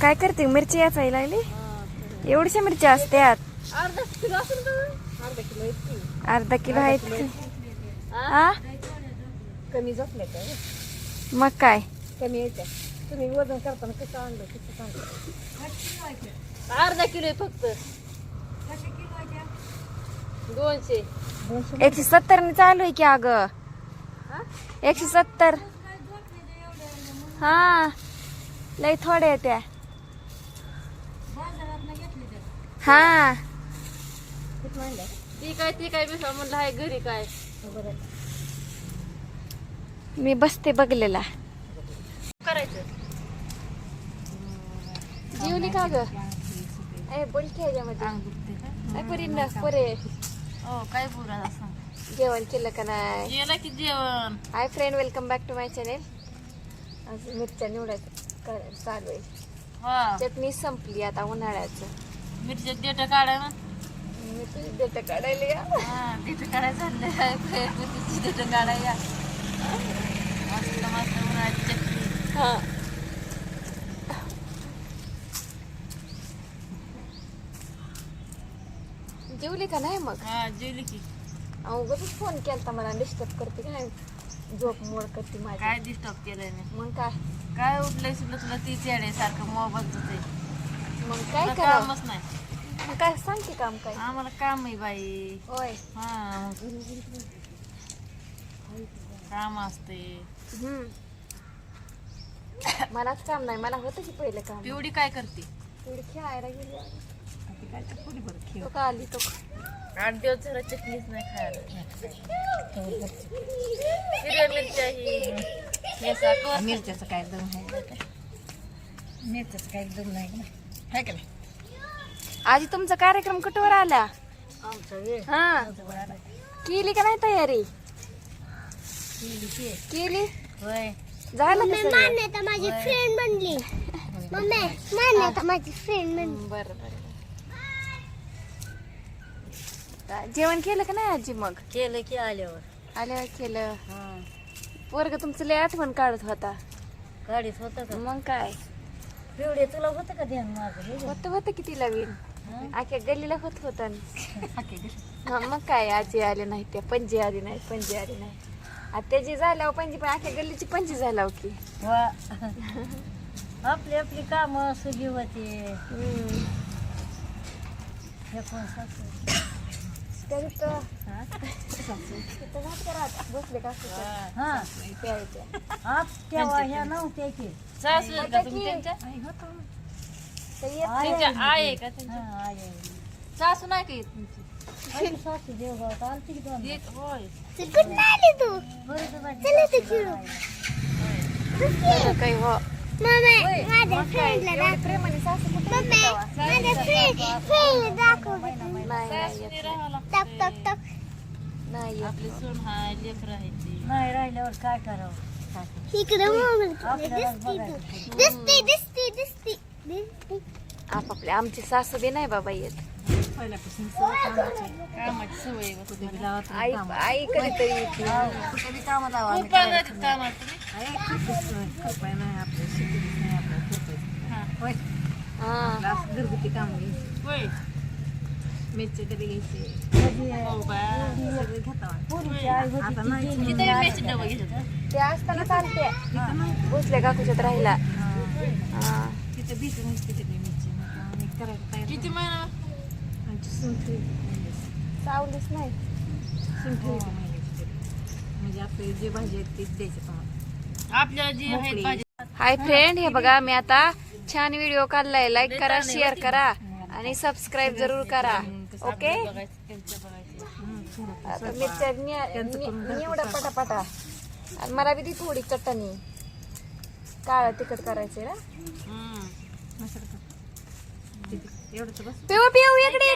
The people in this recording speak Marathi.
काय करते? मिरची याचायला लागली? एवढ्याशा मिरच्या असत्यात अर्धा किलो आहेत हा कमी झोपले मग काय? कमी यायच्या तुम्ही वजन करताना कसं आणलं कसं सांगता? अर्धा किलो आहे फक्त. दोनशे. एकशे सत्तर ने चालू आहे की अग? एकशे सत्तर. हा. लय थोड्या त्या हा. ती काय ती काय मिसळ म्हणलं आहे घरी काय? बरं मी बसते बघलेला. करायचं. जेवली का ग? ए बोल की ह्याच्यामध्ये. काय परी ना परे? हो काय असं? जेवण केलं का नाही? गेलं की जेवण. Hi friend welcome back to my channel. आज मिरच्या निवडायचं चालू आहे. हा. चटणी संपली आता उन्हाळ्याचं. मिरच्या देठ तुझी देतं काढायला या. हा देठ मिरची देठ काढाय मस्त मस्त उन्हाळ्याची चटणी. हा. जेवली का नाही मग? हा जेवली की. अवघडच फोन केलता मला डिस्टर्ब करते काय? झोप मोड करते माझी. काय डिस्टर्ब केलंय मी? मग काय? काय उठलंय सुद्धा तुला तीच येडे सारखं मोबाईलच आहे मग काय तुला करा कामच नाही. मग काय सांगते काम काय. आम्हाला काम आहे बाई. होय. हा. काम असते. हम्म. मलाच काम नाही मला होतं की पहिलं काम. पिवडी काय करते? थोडी खेळायला गेली काय तो का आली तो आठ दिवस झाला चटणीच नाही खायला. मिरच्याचं काय दम आहे? मिरच्याचं काय दम नाही ना. हाय का नाही? आजी तुमचा कार्यक्रम कुठवर आला? आमचा वेळ. हा. केली का नाही तयारी? केली? की केली होय. झालं का सगळं? मान्यता माझी फ्रेंड बनली. मम्मी मान्यता माझी फ्रेंड बनली. हम्म, बरं बरं. बरं. जेवण केलं का नाही आजी मग? केलं की आल्यावर. आल्यावर केलं. हा. पोरग तुमचं लय आठवण काढत होता. गाडीत होतं का? मग काय? पिवडे तुला होतं का ध्यान माझं. होत होतं किती नवीन हा? आख्या गल्लीला होत होत हा मग काय आजी आले नाही त्या पणजी आली नाही पणजी आली नाही. आता त्याची झाल्यावर पणजी पण आख्या गल्लीची पणजी झाल्यावर की. वा. आपली आपली काम सुगी होते. हे सासू तरी तर हा? तिथं नाहीत ह्या नव्हत्या की सासू आहेत का तुम्ही त्यांच्या त्यांच्या आई आहे का त्यांच्या हा, आई आहे. सासू नाही का येत तुमची आई सासू देवगावात आलती की दोन येत होय कुठं आली तू बरं तर चला खेळू. काही हो माझ्या फ्रेंडला दाखव माझ्या फ्रेंड फ्रेंडला दाखव नाही नाही टक टक टक नाही. आपली सून हाय लेकर ती. नाही राहिल्यावर काय करावं? इकडे दिसती आपापले आमची सासू बी नाही बाबा येत. पहिल्यापासून कामाची. सवय आई. आई कधीतरी येते. हा. हा. हा. घरगुती काम घ्यायची. मिरची डबे घ्यायचे? ते असताना चालते भोसले काकूच्यात राहिला तिथे मिरची किती महिना चावलीच नाही सुनठी म्हणजे आपली जे भाजी आहेत तीच द्यायची तुम्हाला आपल्या जी आहेत भाजी हाय फ्रेंड हे बघा मी आता छान व्हिडिओ काढलाय. लाईक करा शेअर करा आणि सबस्क्राईब जरूर करा. ओके बघायचं त्यांचं बघायचं हं, थोडं. आता मिरच्या नि- नि- निवडा पटापटा आणि मला बी ती थोडी चटणी काळ तिखट करायचे ना हम्म. मसाला टाक. तिथे. एवढं तर बस पिऊ पिऊ इकडे